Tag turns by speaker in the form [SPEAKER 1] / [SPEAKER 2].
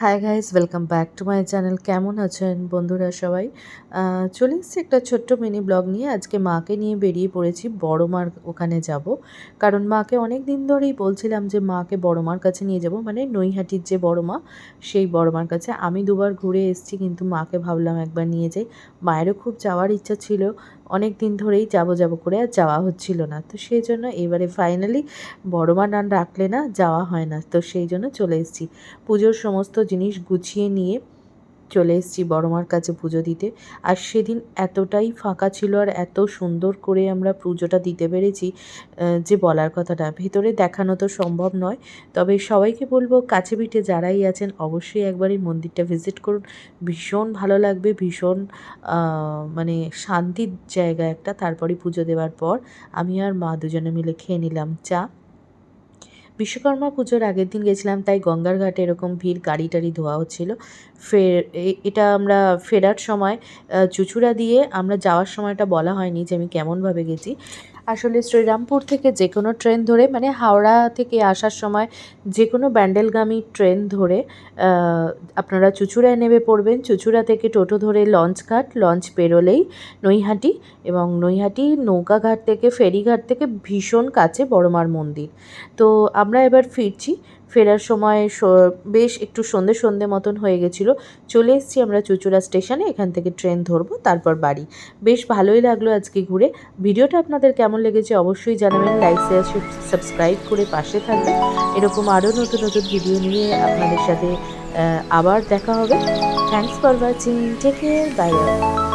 [SPEAKER 1] Hi guys welcome back to my channel কেমন আছেন বন্ধুরা সবাই? চলে এসেছি একটা ছোট্ট মিনি ব্লগ নিয়ে। আজকে মাকে নিয়ে বেরিয়ে পড়েছি, বড় মার ওখানে যাব। কারণ মাকে অনেক দিন ধরেই বলছিলাম যে মাকে বড় মার কাছে নিয়ে যাব। মানে নৈহাটির যে বড় মা, সেই বড় মার কাছে। আমি দুবার ঘুরে এসেছি, কিন্তু মাকে ভাবলাম একবার নিয়ে যাই। মায়েরও খুব যাওয়ার ইচ্ছা ছিল। অনেক দিন ধরেই যাব যাব করে আর যাওয়া হচ্ছিল না। তো সেই জন্য এবারে ফাইনালি বড় মা নান রাখলে না যাওয়া হয় না। তো সেই জন্য চলে এসেছি। পুজোর সমস্ত জিনিস গুছিয়ে নিয়ে চলে এসেছি বড়মার কাছে পুজো দিতে। আর সেদিন এতটাই ফাঁকা ছিল আর এত সুন্দর করে আমরা পুজোটা দিতে পেরেছি যে বলার কথাটা। ভেতরে দেখানো তো সম্ভব নয়, তবে সবাইকে বলব কাছে পিঠে যারাই আছেন অবশ্যই একবার এই মন্দিরটা ভিজিট করুন। ভীষণ ভালো লাগবে, ভীষণ মানে শান্তির জায়গা একটা তারপরে পুজো দেওয়ার পর আমি আর মা দুজনে মিলে খেয়ে নিলাম চা। বিশ্বকর্মা পুজোর আগের দিন গেছিলাম, তাই গঙ্গার ঘাটে এরকম ভিড় গাড়ি টাড়ি ধোয়া হচ্ছিল। ফের এটা আমরা ফেরার সময় চুচুড়া দিয়ে আমরা যাওয়ার সময়টা বলা হয়নি যে আমি কেমনভাবে গেছি। আসলে শ্রীরামপুর থেকে যে কোনো ট্রেন ধরে মানে হাওড়া থেকে আসার সময় যে কোনো ব্যান্ডেলগামী ট্রেন ধরে আপনারা চুচুড়ায় নেমে পড়বেন। চুচুড়া থেকে টোটো ধরে লঞ্চ ঘাট লঞ্চ পেরোলেই নৈহাটি এবং নৈহাটি নৌকাঘাট থেকে, ফেরিঘাট থেকে ভীষণ কাছে বড়মার মন্দির। তো আমরা এবার ফিরছি। ফেরার সময় বেশ একটু সন্ধে সন্ধে মতন হয়ে গেছিল। চলে এসেছি আমরা চুচুড়া স্টেশনে। এখান থেকে ট্রেন ধরবো, তারপর বাড়ি। বেশ ভালোই লাগল আজকে ঘুরে। ভিডিওটা আপনাদের কেমন লেগেছে অবশ্যই জানাবেন লাইক শেয়ার সাবস্ক্রাইব করে পাশে থাকবেন। এরকম আরও নতুন নতুন ভিডিও নিয়ে আপনাদের সাথে আবার দেখা হবে। Thanks for watching take care bye bye